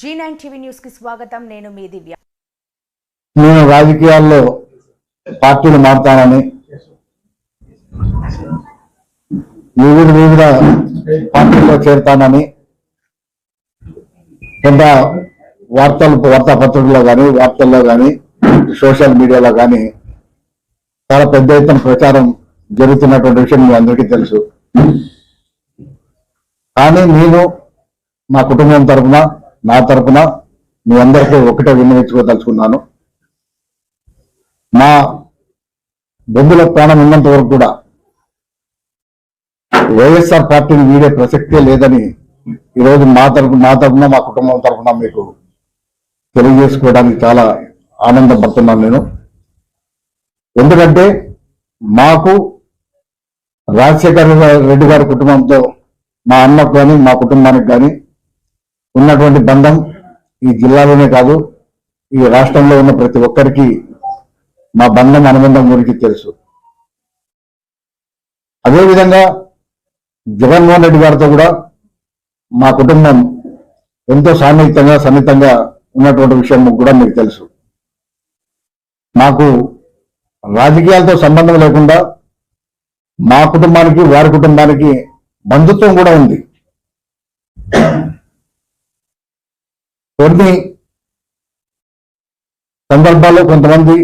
G nine TV న్యూస్కి స్వాగతం. నేను మీ దివ్య. నేను రాజకీయాల్లో పార్టీలు మారుతానని వివిధ వివిధ పార్టీల్లో చేరుతానని కింద వార్తలు వార్తాపత్రికల్లో కానీ వార్తల్లో కానీ సోషల్ మీడియాలో కానీ చాలా పెద్ద ఎత్తున ప్రచారం జరుగుతున్నటువంటి విషయం మీ అందరికీ తెలుసు. కానీ నేను మా కుటుంబం తరపున నా తరపున మీ అందరికీ ఒకటే విన్నవించుకోదలుచుకున్నాను. మా బంధుల ప్రాణం ఉన్నంత వరకు కూడా వైఎస్ఆర్ పార్టీని వీడే ప్రసక్తే లేదని ఈరోజు మా తరపు నా తరఫున మా కుటుంబం తరఫున మీకు తెలియజేసుకోవడానికి చాలా ఆనందపడుతున్నాను నేను. ఎందుకంటే మాకు రాజశేఖర రెడ్డి గారి కుటుంబంతో మా అన్నకు కానీ మా కుటుంబానికి కానీ ఉన్నటువంటి బంధం ఈ జిల్లాలోనే కాదు ఈ రాష్ట్రంలో ఉన్న ప్రతి ఒక్కరికి మా బంధం అనుబంధం గురించి తెలుసు. అదేవిధంగా జగన్మోహన్ రెడ్డి గారితో కూడా మా కుటుంబం ఎంతో సాన్నిహితంగా సన్నిహితంగా ఉన్నటువంటి విషయం కూడా మీకు తెలుసు. మాకు రాజకీయాలతో సంబంధం లేకుండా మా కుటుంబానికి వారి కుటుంబానికి బంధుత్వం కూడా ఉంది. కొన్ని సందర్భాల్లో కొంతమంది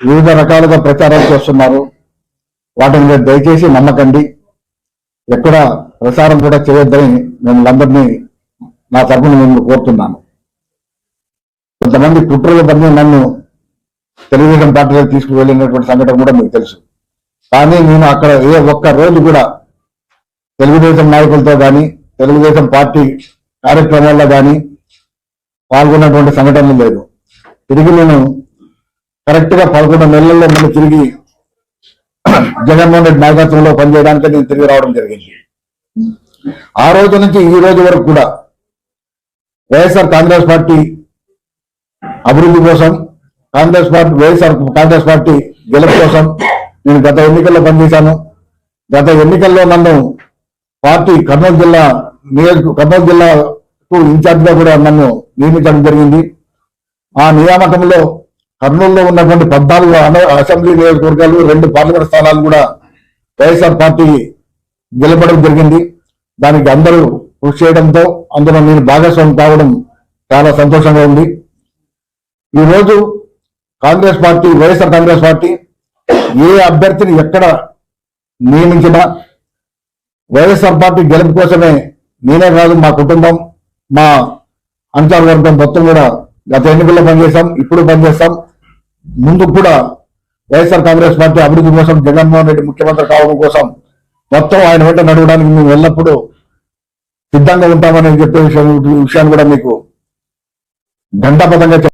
వివిధ రకాలుగా ప్రచారాలు చేస్తున్నారు. వాటిని మీరు దయచేసి నమ్మకండి. ఎక్కడ ప్రసారం కూడా చేయొద్దని మిమ్మల్ని అందరినీ నా తరఫున మిమ్మల్ని కోరుతున్నాను. కొంతమంది కుట్రలు పని నన్ను తెలుగుదేశం పార్టీలో తీసుకువెళ్ళినటువంటి సంఘటన కూడా మీకు తెలుసు. కానీ నేను అక్కడ ఏ ఒక్క రోజు కూడా తెలుగుదేశం నాయకులతో కానీ తెలుగుదేశం పార్టీ కార్యక్రమాల్లో కానీ పాల్గొన్నటువంటి సంఘటనలు లేదు. తిరిగి నేను కరెక్ట్గా పదకొండు నెలల్లో మళ్ళీ తిరిగి జగన్మోహన్ రెడ్డి నాయకత్వంలో పనిచేయడానికి నేను తిరిగి రావడం జరిగింది. ఆ రోజు నుంచి ఈ రోజు వరకు కూడా వైఎస్ఆర్ కాంగ్రెస్ పార్టీ అభివృద్ధి కోసం Congress party YSR Congress party గెలుపు కోసం నేను గత ఎన్నికల్లో పనిచేశాను. గత ఎన్నికల్లో నన్ను పార్టీ కర్నూలు జిల్లా నియోజక కర్నూలు జిల్లాకు ఇన్ఛార్జ్గా కూడా నన్ను నియమించడం జరిగింది? ఆ నియామకంలో కర్నూలులో ఉన్నటువంటి పద్నాలుగు అసెంబ్లీ నియోజకవర్గాలు రెండు పార్లమెంట్ స్థానాలు కూడా వైఎస్ఆర్ పార్టీ గెలపడం జరిగింది. దానికి అందరూ కృషి చేయడంతో అందులో నేను భాగస్వామి కావడం చాలా సంతోషంగా ఉంది. ఈ రోజు Congress party YSR Congress party ఏ అభ్యర్థిని ఎక్కడ నియమించినా వైఎస్ఆర్ పార్టీ గెలుపు కోసమే నేనే కాదు మా కుటుంబం మా అంచాలవర్గం మొత్తం కూడా గత ఎన్నికల్లో పనిచేస్తాం ఇప్పుడు పనిచేస్తాం. ముందు కూడా వైఎస్ఆర్ కాంగ్రెస్ పార్టీ అభివృద్ధి కోసం జగన్మోహన్ రెడ్డి ముఖ్యమంత్రి కావడం కోసం మొత్తం ఆయన వెంట నడవడానికి మేము ఎల్లప్పుడూ సిద్ధంగా ఉంటామని చెప్పే విషయం విషయాన్ని కూడా మీకు ఘంటాపథంగా